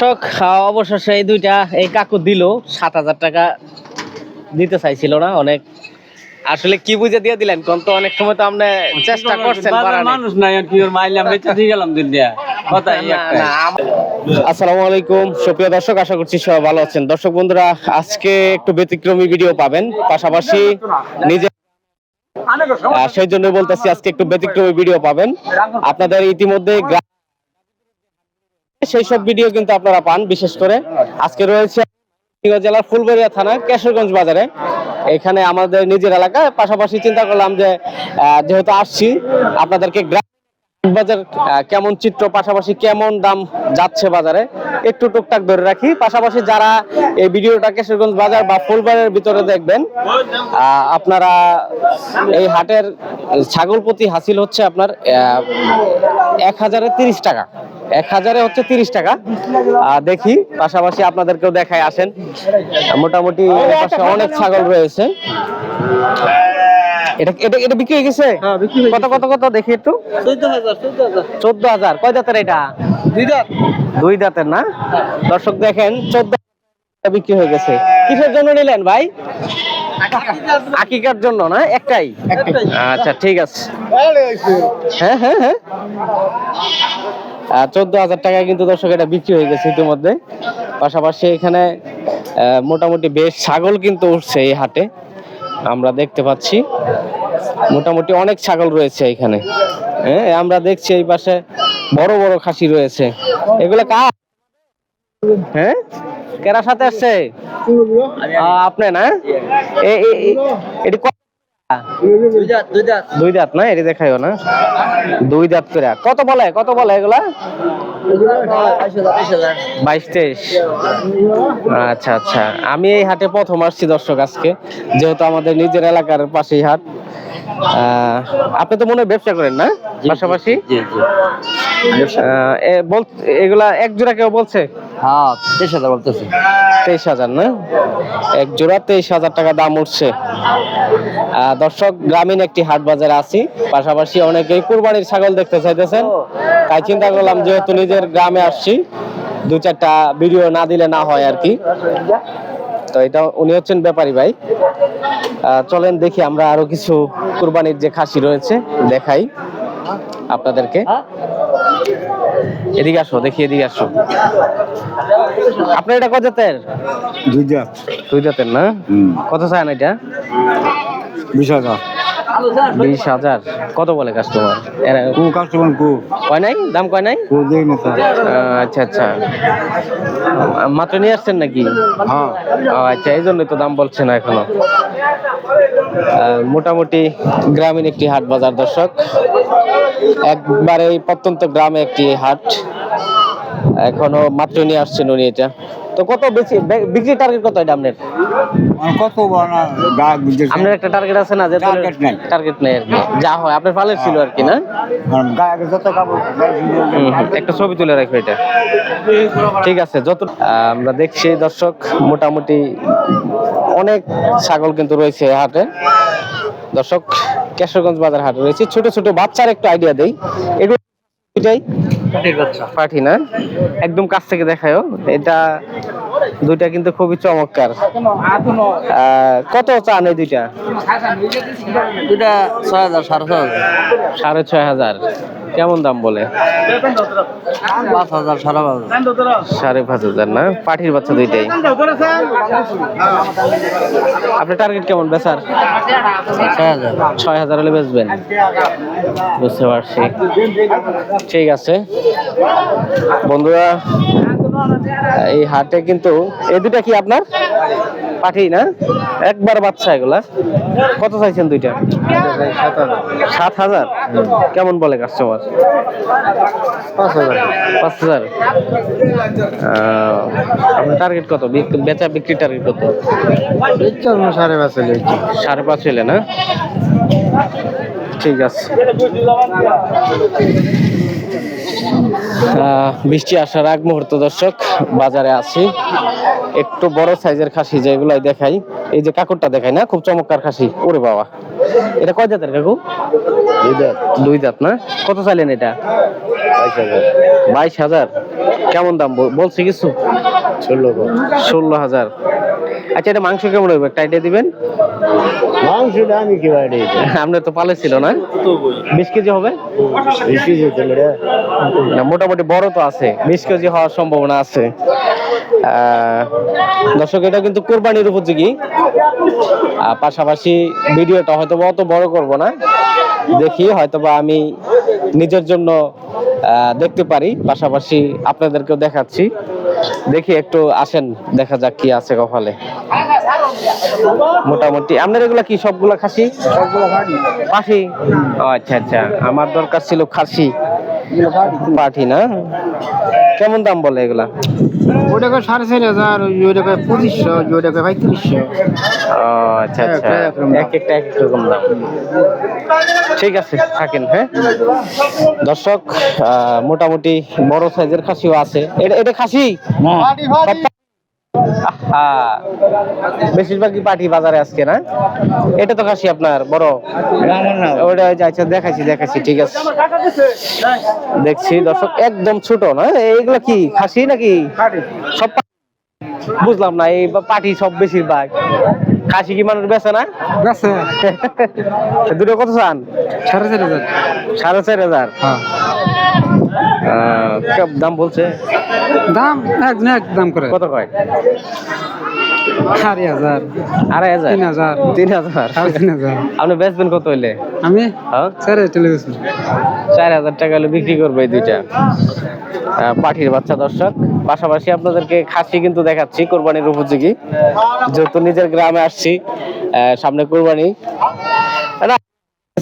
দর্শক অবশেষে এই দুইটা এই কাকু দিল সাত হাজার টাকা দিতে চাইছিল না অনেক। আসলে কি বুঝে দিয়ে দিলেন? কোন তো অনেক সময় তো আপনি চেষ্টা করছেন মানুষ নাই আর কি ওর মাইলাম বেচে দিয়ে গেলাম দিন দিয়া। আসসালামু আলাইকুম সুপ্রিয় দর্শক আশা করছি সবাই ভালো আছেন। দর্শক বন্ধুরা আজকে একটু ব্যতিক্রমী ভিডিও পাবেন। পাশাপাশি নিজে সেই জন্য বলতেছি আজকে একটু ব্যতিক্রমী ভিডিও পাবেন। আপনাদের ইতিমধ্যে সেই সব ভিডিও কিন্তু আপনারা পান, বিশেষ করে। আজকে রয়েছে জেলার ফুলবরিয়া থানা কেশরগঞ্জ বাজারে। এখানে আমাদের নিজের এলাকায় পাশাপাশি চিন্তা করলাম যে যেহেতু আসছি, আপনাদেরকে গ্রাম বাজার কেমন চিত্র, পাশাপাশি কেমন দাম যাচ্ছে বাজারে, একটু টুকটাক ধরে রাখি। পাশাপাশি যারা এই ভিডিওটা কেশরগঞ্জ বাজার বা ফুলবাড়ির ভিতরে দেখবেন আপনারা এই হাটের ছাগল প্রতি হাসিল হচ্ছে আপনার এক হাজারে তিরিশ টাকা। এক হাজারে হচ্ছে তিরিশ টাকা। দেখি, পাশাপাশি আপনাদেরকেও দেখায় আসেন। মোটামুটি অনেক ছাগল রয়েছে। এটা এটা এটা বিক্রি হয়ে গেছে? কত কত কত? দেখি একটু। চোদ্দ হাজার কয় দাঁতের এটা? দুই দাঁতের না? দর্শক দেখেন চোদ্দ বিক্রি হয়ে গেছে। কিসের জন্য নিলেন ভাই? আকিকার জন্য না? একটাই। আচ্ছা ঠিক আছে। হ্যাঁ হ্যাঁ হ্যাঁ। চোদ্দ হাজার টাকায় কিন্তু দর্শক এটা বিক্রি হয়ে গেছে ইতিমধ্যে। পাশাপাশি এখানে মোটামুটি বেশ ছাগল কিন্তু উঠছে এই হাটে। আমরা দেখতে পাচ্ছি। মোটামুটি অনেক ছাগল রয়েছে এখানে। হ্যাঁ আমরা দেখছি এই পাশে বড় বড় খাসি রয়েছে। এগুলো কার? হ্যাঁ? কেরা সাথে আসছে? আপনি না? এটি দুই দাঁত না? এটি দেখাইও না। দুই দাঁত করে। কত বলে? কত বলে এগুলা? বাইশ তেইশ। আচ্ছা আচ্ছা। আমি এই হাটে প্রথম আসছি দর্শক আজকে যেহেতু আমাদের নিজের এলাকার পাশেই হাট। আহ, আপনি তো মনে হয় ব্যবসা করেন না? পাশাপাশি? এগুলা এক জোড়া কেউ বলছে? হ্যাঁ তেইশ হাজার বলতেছি। তেইশ হাজার, না? এক জোড়া তেইশ হাজার টাকা দাম উঠছে। দর্শক, গ্রামীণ একটি হাট বাজারে আছি। পাশাপাশি অনেকেই কুরবানির ছাগল দেখতে চাইতেছেন। তাই চিন্তা করলাম, যেহেতু নিজের গ্রামে আসছি, দু চারটা ভিডিও না দিলে না হয় আর কি। তো এটা উনি হচ্ছেন ব্যাপারী ভাই। চলেন দেখি আমরা আরও কিছু কুরবানির যে খাসি রয়েছে, দেখাই। আপনাদেরকে। এদিকে আসো দেখি এদিকে আসো। আপনার এটা কত জাতের? দুই দুই জাতের না? কত চান এটা? বিশ হাজার। বিশ হাজার। কত বলে কাস্টমার কু কাস্টমার কু। কয় নাই? দাম কয় নাই? আচ্ছা আচ্ছা। মাত্র নিয়ে আসছেন নাকি? হ্যাঁ। আচ্ছা এই জন্যই তো দাম বলছে না এখনও। মোটামুটি গ্রামীণ একটি হাট বাজার দর্শক। একবারে এই প্রত্যন্ত গ্রামে একটি হাট। এখনও মাত্র নিয়ে আসছেন উনি এটা। তো কত বেশি? বিক্রি টার্গেট কত এটা আপনার? কত আপনার একটা টার্গেট আছে না যে নাই। টার্গেট নেই আর কি। যা হয় আপনার ফালের ছিল আর কি না? হুম, হুম। একটা ছবি তুলে রাখবে এটা। ঠিক আছে যত আমরা দেখছি দর্শক মোটামুটি অনেক ছাগল কিন্তু রয়েছে হাটে। দর্শক কেশরগঞ্জ বাজার হাটে রয়েছে। ছোট ছোট বাচ্চার একটু আইডিয়া দেই। এগুলো এটাই পাঠি না? একদম কাছ থেকে দেখায়ও। এটা দুইটা কিন্তু খুবই চমৎকার। কত চান এই দুইটা? দুটা ছয় হাজার সাড়ে ছয় হাজার। সাড়ে ছয় হাজার। কেমন দাম বলে? পাঁচ হাজার সাড়ে পাঁচ সাড়ে পাঁচ হাজার না? পাঠির বাচ্চা দুইটাই। আপনার টার্গেট কেমন বেচার? ছয় হাজার। ছয় হাজার হলে বেচবেন। বুঝতে পারছি। ঠিক আছে। বন্ধুরা এই হাটে কিন্তু, এই দুটা কি আপনার? পাঠি না? একবার বাচ্চা এগুলা। কত চাইছেন দুইটা? সাত হাজার। কেমন বলে কাস্টমার পাঁচ হাজার। পাঁচ হাজার আপনার টার্গেট কত? বেচা বিক্রি টার্গেট কত? সাড়ে পাঁচ হাজার সাড়ে পাঁচ হলে না? ঠিক আছে। বৃষ্টি আসার আগ মুহূর্ত দর্শক বাজারে আসি একটু বড় সাইজের খাসি যেগুলো দেখাই। এই যে কাকুরটা দেখাই না খুব চমৎকার খাসি। ওরে বাবা। এটা কয় জাতের কাকু? দুই দাঁত না? কত চাইলেন এটা? বাইশ হাজার। কেমন দাম? বলছি বলছে কিছু? ষোলো হাজার। আচ্ছা এটা মাংস কেমন হবে একটা আইডিয়া দিবেন? মাংসটা আমি কি আপনার তো পালে ছিল না? বিশ কেজি হবে? না মোটামুটি বড় তো আছে। বিশ কেজি হওয়ার সম্ভাবনা আছে। দর্শক এটা কিন্তু কোরবানির উপযোগী। পাশাপাশি ভিডিওটা হয়তো অত বড় করব না। দেখি হয়তো বা আমি নিজের জন্য দেখতে পারি। পাশাপাশি আপনাদেরকেও দেখাচ্ছি। দেখি একটু আসেন দেখা যাক কি আছে কপালে। মোটামুটি। আপনার এগুলা কি সবগুলা খাসি? সবগুলো খাসি। আচ্ছা আচ্ছা। আমার দরকার ছিল খাসি। পাঠি না কেমন দাম বলে এগুলা? ওটাকে সাড়ে চার হাজার ওইটাকে পঁচিশশো পঁয়ত্রিশশো। ও আচ্ছা আচ্ছা। এক একটা এক এক রকম দাম। ঠিক আছে থাকেন হ্যাঁ? দর্শক মোটামুটি বড় সাইজের খাসিও আছে। এটা এটা খাসি? বেশিরভাগই পাটি বাজারে আজকে না? এটা তো খাসি আপনার বড়? ওটা আচ্ছা দেখাচ্ছি দেখাচ্ছি ঠিক আছে। দেখছি দর্শক একদম ছোট না? এইগুলো কি খাসি নাকি? সব বুঝলাম না এই পাটি সব বেশিরভাগ। খাসি কি মানুষ বেছে না? দুটো কত চান? সাড়ে চার হাজার। সাড়ে চার হাজার। হ্যাঁ। দাম বলছে। দাম একজন এক দাম করে। কত কয়? আড়াই হাজার। আড়াই হাজার? তিন হাজার। তিন হাজার? তিন হাজার। আপনি বেচবেন কত হইলে? আমি? হ্যাঁ? স্যার টেলিভিশন চার হাজার টাকা হলে বিক্রি করবে এই দুইটা। পাঠির বাচ্চা দর্শক। পাশাপাশি আপনাদেরকে খাসি কিন্তু দেখাচ্ছি কোরবানির উপযোগী। যেহেতু নিজের গ্রামে আসছি সামনে কোরবানি।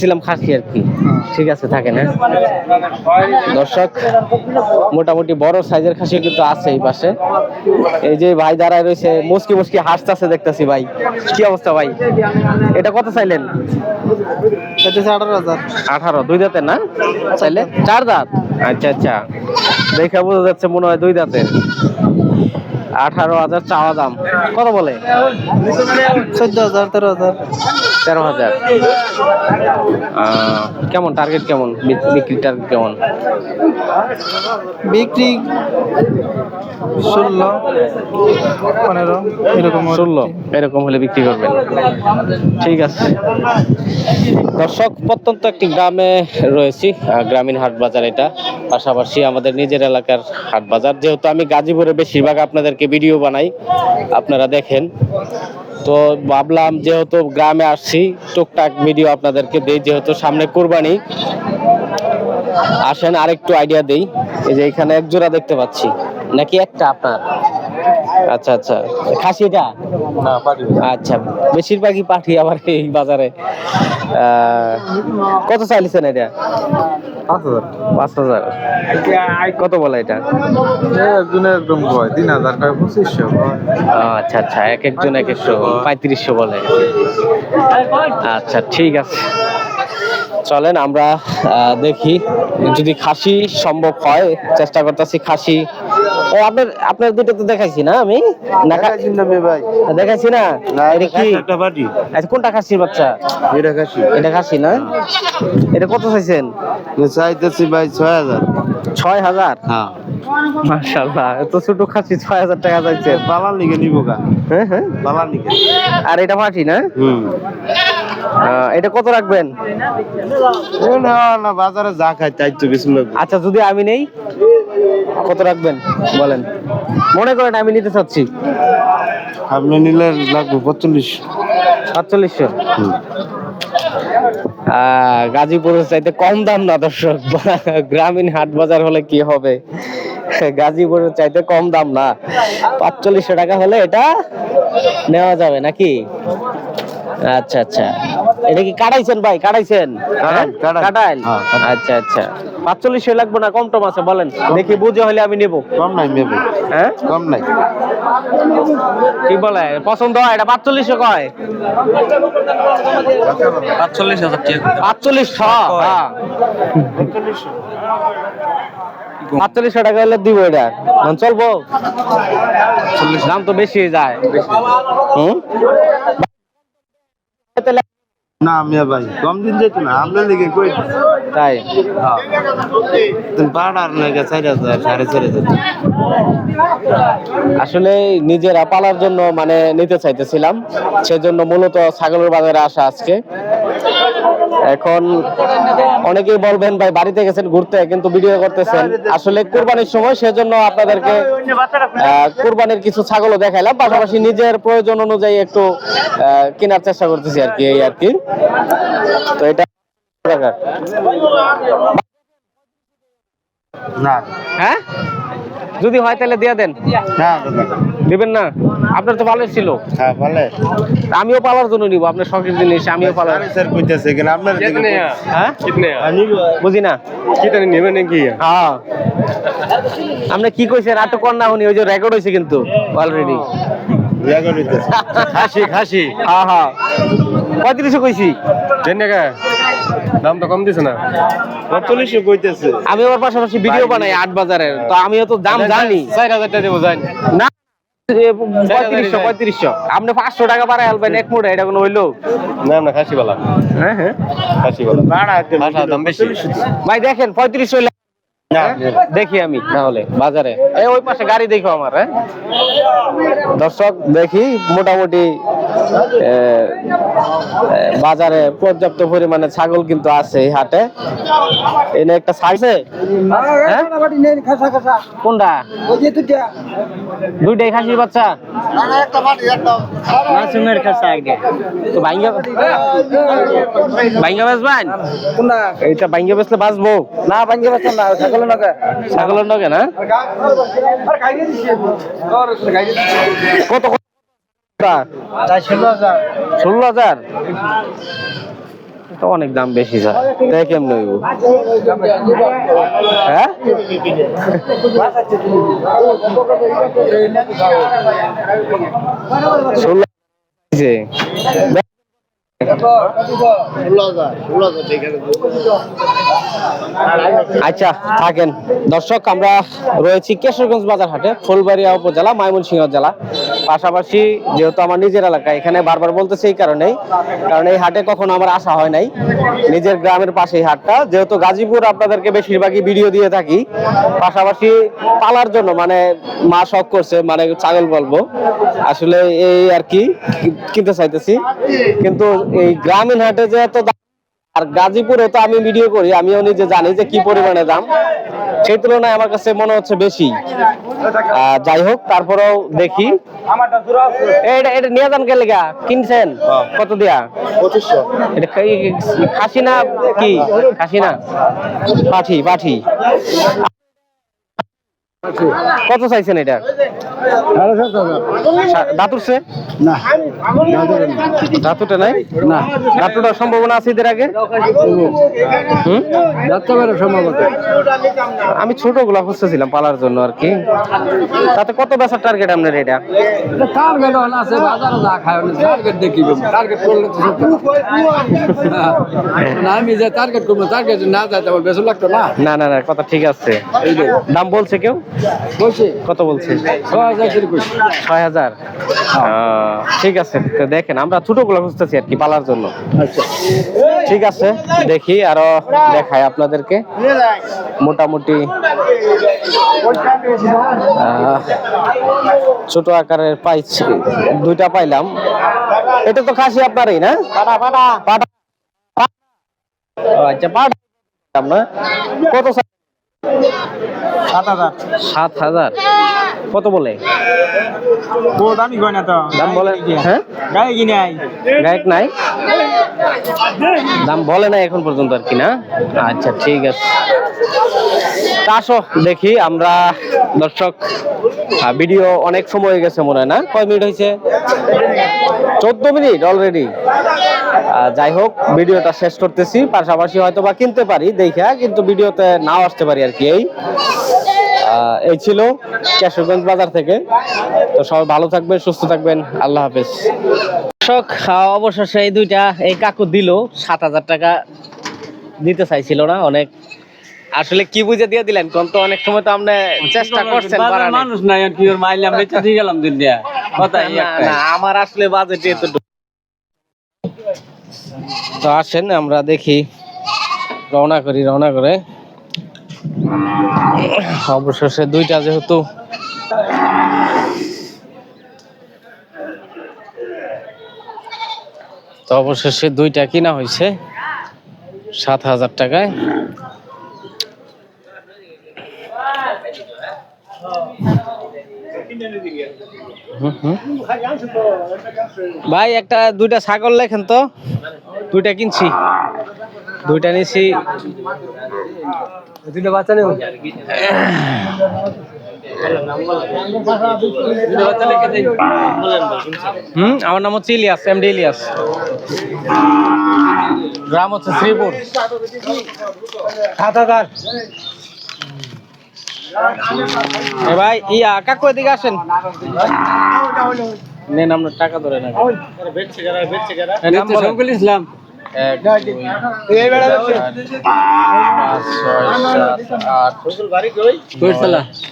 ছিলাম খাসি আর কি। ঠিক আছে থাকে না? দর্শক মোটামুটি বড় সাইজের খাসি কিন্তু আছে এই পাশে। এই যে ভাই দাঁড়ায় রয়েছে মুসকি মুসকি হাসতেছে দেখতেছি ভাই। কি অবস্থা ভাই? এটা কত চাইলেন? আঠারো দুই দাঁতের না? চাইলে? চার দাঁত? আচ্ছা আচ্ছা। দেখে বোঝা যাচ্ছে মনে হয় দুই দাঁতের। আঠারো হাজার চাওয়া দাম। কত বলে? চোদ্দ হাজার তেরো হাজার। তেরো হাজার। কেমন টার্গেট কেমন? বিক্রি টার্গেট কেমন? বিক্রি ষোলো পনেরো এরকম ষোলো এরকম হলে বিক্রি করবেন। ঠিক আছে। দর্শক প্রত্যন্ত একটি গ্রামে রয়েছি গ্রামীণ হাট বাজার এটা। পাশাপাশি আমাদের নিজের এলাকার হাট বাজার। যেহেতু আমি গাজীপুরে বেশিরভাগ আপনাদেরকে ভিডিও বানাই আপনারা দেখেন। তো ভাবলাম যেহেতু গ্রামে আসছি টুকটাক ভিডিও আপনাদেরকে দেই, যেহেতু সামনে কোরবানি। আসেন, আরেকটু আইডিয়া দেই। এই যে এখানে এক জোড়া দেখতে পাচ্ছি। নাকি একটা আপনার? আচ্ছা আচ্ছা। খাসি এটা? আচ্ছা বেশিরভাগই পাঠি আবার এই বাজারে। কত চাইছেন এটা? পাঁচ হাজার। কত বলে এটা? একদম কয়? তিন হাজার কয়? পঁচিশশো আচ্ছা আচ্ছা এক একজন এক একশো পঁয়ত্রিশশো বলে। আচ্ছা ঠিক আছে। চলেন আমরা দেখি। যদি খাসি সম্ভব হয় চেষ্টা করতেছি খাসি। ও আপনার আপনার দুটো তো দেখাইছি না আমি? না খা- ভাই। দেখাইছি না? এটা কি? আচ্ছা কোনটা খাসির বাচ্চা? এটা খাসি। এটা খাসি না? এটা কত চাইছেন? চাইতেছি ভাই ছয় হাজার। ছয় হাজার? হ্যাঁ। মাশাল্লাহ এত ছোট খাসি ছয় হাজার টাকা চাইছে বালার লিগে নিবো গা। হ্যাঁ হ্যাঁ। বালার লিগে আর এটা পাঠি না? হুম। এটা কত রাখবেন? না না বাজারে যা খাই তাই তো লাগবে। আচ্ছা যদি আমি নেই কত রাখবেন? বলেন। মনে করেন আমি নিতে চাচ্ছি। আপনি নিলে লাগবে পঁয়তাল্লিশ। সাতচল্লিশশো। গাজীপুরের চাইতে কম দাম না দর্শক? গ্রামীণ হাট বাজার হলে কি হবে? গাজীপুরের চাইতে কম দাম না। পাঁচচল্লিশশো টাকা হলে এটা নেওয়া যাবে নাকি? আচ্ছা আচ্ছা। এটা কি কাটাইছেন ভাই? কাটাইছেন? হ্যাঁ? কাটাই। কাটাইল? হ্যাঁ, আচ্ছা আচ্ছা। পাঁচচল্লিশশো লাগবে না? কম টম আছে বলেন। দেখি বুঝে হলে আমি নেব। কম নাই মেবে হ্যাঁ? কম নাই। কি বলে? পছন্দ হয়? এটা পাঁচচল্লিশশো কয়? পাঁচচল্লিশ হাজার টাকা পাঁচচল্লিশ হ্যাঁ। পাঁচচল্লিশশো টাকা হলে দিব এটা। মানে চলবো? দাম তো বেশি যায়। হুম? তাহলে না মিয়া ভাই কম দিন যেত না লিগে কই তাই? তুমি পাড়ার লেগে চার হাজার সাড়ে চার হাজার আসলে নিজেরা পালার জন্য মানে নিতে চাইতেছিলাম। সেজন্য মূলত ছাগলের বাজারে আসা আজকে। এখন অনেকেই বলবেন, ভাই, বাড়িতে গেছেন ঘুরতে, কিন্তু ভিডিও করতেছেন। আসলে কুরবানির সময় সেজন্য আপনাদেরকে কুরবানির কিছু ছাগলও দেখাইলাম। পাশাপাশি নিজের প্রয়োজন অনুযায়ী একটু কেনার চেষ্টা করতেছি আর কি, এই আর কি। তো এটা না। হ্যাঁ? যদি হয় তাহলে দিয়ে দেন। না দিবেন না? আপনার তো ভালো ছিল। হ্যাঁ বলে আমিও পালার জন্য নিব আপনার শখের জিনিস আমিও পালার। সাড়ে চার কইতেছে কিন্তু আপনার হ্যাঁ? আমি বুঝি না। নেবেন নাকি? হ্যাঁ। আপনি কি কইছেন আর তো কর না উনি ওই যে রেকর্ড হয়েছে কিন্তু অলরেডি নিতেছে খাসি খাসি হ্যাঁ হ্যাঁ। পঁয়ত্রিশশো কইছি। দেন না দাম তো কম দিছে না। পঁয়তাল্লিশশো কইতেছে। আমি ওর পাশাপাশি ভিডিও বানাই আট বাজারের। তো আমিও তো দাম জানি। চার হাজার টাকা দেবো জানি না পঁয়ত্রিশশো পঁয়ত্রিশশো। আপনি পাঁচশো টাকা আলবেন এক মোটা এটা কোনো হইল? না না খাসি বালা হ্যাঁ। হ্যাঁ খাসি দাম বেশি। ভাই দেখেন পঁয়ত্রিশ হইলে দেখি আমি তাহলে বাজারে। এই ওই পাশে গাড়ি দেখো আমার হ্যাঁ? দর্শক দেখি মোটামুটি বাজারে পর্যাপ্ত পরিমাণে ছাগল কিন্তু আছে এই হাটে। এনে একটা ছাগছে হ্যাঁ? কোনটা? দুইটাই খাসির বাচ্চা? মাসুমের আগে। তো না ভাঙ্গে না ছাগলের নগে ছাগলের নগে না? কত ষোলো হাজার। অনেক দাম বেশি স্যার তাই কেমন হইব? হ্যাঁ? ষোলো। আচ্ছা থাকেন। দর্শক, আমরা রয়েছি কেশরগঞ্জ বাজার হাটে, ফুলবাড়িয়া উপজেলা ময়মনসিংহ জেলা। পাশাপাশি যেহেতু আমার নিজের এলাকা, এখানে বারবার বলতেছি এই কারণেই, কারণ এই হাটে কখনো আমার আসা হয় নাই। নিজের গ্রামের পাশে হাটটা, যেহেতু গাজীপুর আপনাদেরকে বেশিরভাগই ভিডিও দিয়ে থাকি। পাশাপাশি পালার জন্য মানে মা শখ করছে মানে ছাগল বলব। আসলে এই আর কি কিনতে চাইতেছি। কিন্তু এই গ্রামীণ হাটে যে এত দাম আর গাজীপুরে তো আমি ভিডিও করি আমিও নিজে জানি যে কি পরিমাণে দাম। সেই তুলনায় আমার কাছে মনে হচ্ছে বেশি। যাই হোক তারপরেও দেখি। এটা এটা নিয়ে যান কে লেগা? কিনছেন? কত দিয়া? এটা খাসি না কি? খাসি না? পাঠি পাঠি। কত চাইছেন এটা? দাঁতুরছে না। দাঁতুটা নাই? না। দাঁতুটার সম্ভাবনা আছে এদের আগে? আমি ছোটগুলা খুঁজতেছিলাম পালার জন্য আর কি। তাতে কত বেচার টার্গেট আপনার এটা? টার্গেট আছে বাজারে যা খায় টার্গেট দেখি টার্গেট করলে না আমি যে টার্গেট করব টার্গেট না বেশি লাগতো না। না না না কথা ঠিক আছে। দাম বলছে কেউ? বলছে। কত বলছে? ছয় হাজার আহ, ঠিক আছে তো দেখেন আমরা ছোটগুলা খুঁজতেছি আর কি পালার জন্য। আচ্ছা। ঠিক আছে দেখি আরও দেখাই আপনাদেরকে। মোটামুটি ছোট আকারের পাইছি দুইটা পাইলাম। এটা তো খাসি আপনারই না? আচ্ছা না কত সাত হাজার। সাত হাজার। কত বলে? ও দামি কয় না তো। দাম বলে হ্যাঁ? গায়ে কিনে আই গায়ক নাই? দাম বলে না এখন পর্যন্ত আর কি না? আচ্ছা ঠিক আছে। আসো দেখি আমরা দর্শক ভিডিও অনেক সময় হয়ে গেছে মনে হয় না? কয় মিনিট হয়েছে? চোদ্দ মিনিট অলরেডি যাই হোক ভিডিওটা শেষ করতেছি। পাশাপাশি হয়তো বা কিনতে পারি দেখা কিন্তু ভিডিওতে নাও আসতে পারি আর কি এই। এই ছিল কেশরগঞ্জ বাজার থেকে। তো সবাই ভালো থাকবেন সুস্থ থাকবেন। আল্লাহ হাফেজ। দর্শক অবশেষে এই দুইটা এই কাকু দিল সাত হাজার টাকা দিতে চাইছিল না অনেক। আসলে কি বুঝে দিয়ে দিলেন? কোন তো অনেক সময় তো আপনি চেষ্টা করছেন মানুষ নাই আর কি ওর মাইলাম বেচা দিয়ে গেলাম দিন দিয়া। কথা না, আমার আসলে বাজেট এত তো আসেন, আমরা দেখি। রওনা করি, রওনা করে। অবশেষে দুইটা যেহেতু। তো অবশেষে দুইটা কিনা হয়েছে, সাত হাজার টাকায়। ভাই, একটা, দুইটা ছাগল লেখেন তো। দুইটা কিনছি। দুইটা নিছি। দুইটা বাচ্চা নেব? হুম আমার নাম হচ্ছে ইলিয়াস এম ডি ইলিয়াস। গ্রাম হচ্ছে শ্রীপুর। সাত হাজার। এ ভাই ইয়া কাকু এদিকে আসেন। নেন আপনার টাকা ধরে না ইসলাম। এক দুই পাঁচ ছয় সাত আট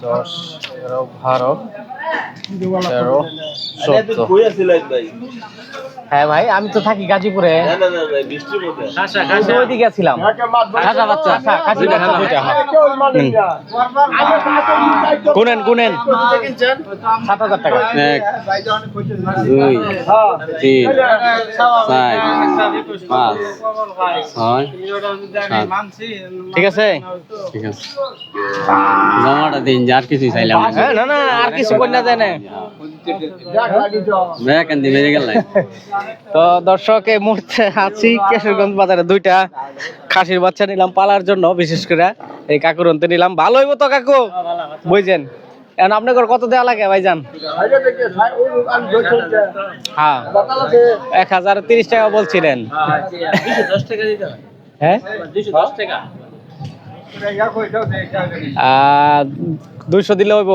দশ এগারো বারো তেরো হ্যাঁ ভাই আমি তো থাকি গাজীপুরে। আমি তো ওইদিকে ছিলাম। খাসা বাচ্চা খাসি বাচ্চা দুইটা হ্যাঁ। গুনেন গুনেন। সাত হাজার টাকা। এক দুই তিন চার পাঁচ ছয় ঠিক আছে? ঠিক আছে। জমাটা দিন যার কিছু চাইলাম না। হ্যাঁ না না আর কিছু কন্যা গেল তো দর্শক এই মুহূর্তে আছি কেশরগঞ্জ বাজারে দুইটা খাসির বাচ্চা নিলাম পালার জন্য বিশেষ করে এই কাকুর অন্তে নিলাম। ভালো হইব তো কাকু? বুঝছেন? এখন আপনাদের কত দেওয়া লাগে ভাইজান? হ্যাঁ। এক হাজার তিরিশ টাকা বলছিলেন। হ্যাঁ? আহ, দুইশো দিলে হইব।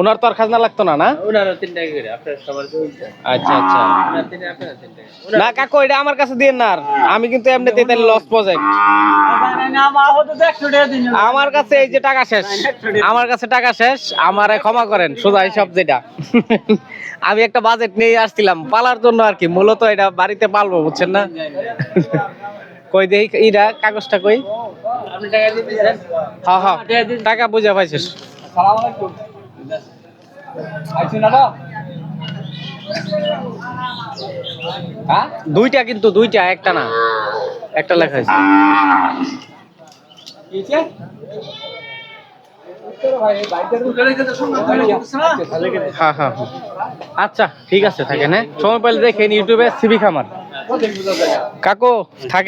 ওনার তো আর খাজনা লাগতো না না? আচ্ছা আচ্ছা। না কাকু এটা আমার কাছে দিয়ে না। আমি কিন্তু এমনিতে তাহলে লস প্রজেক্ট আমার কাছে এই যে টাকা শেষ আমার কাছে টাকা শেষ আমারে ক্ষমা করেন সোজা হিসাব যেটা। আমি একটা বাজেট নিয়ে আসছিলাম। পালার জন্য আর কি মূলত এটা বাড়িতে পালবো বুঝছেন না? কই দেই ইরা কাগজটা কই? হ্যাঁ হ্যাঁ টাকা বুঝা পাইছিস হ্যাঁ? দুইটা কিন্তু দুইটা একটা না। একটা লেখা আছে। আচ্ছা ঠিক আছে থাকেন হ্যাঁ। সময় পাইলে দেখেন ইউটিউবে সিবি খামার। কাকু থাকে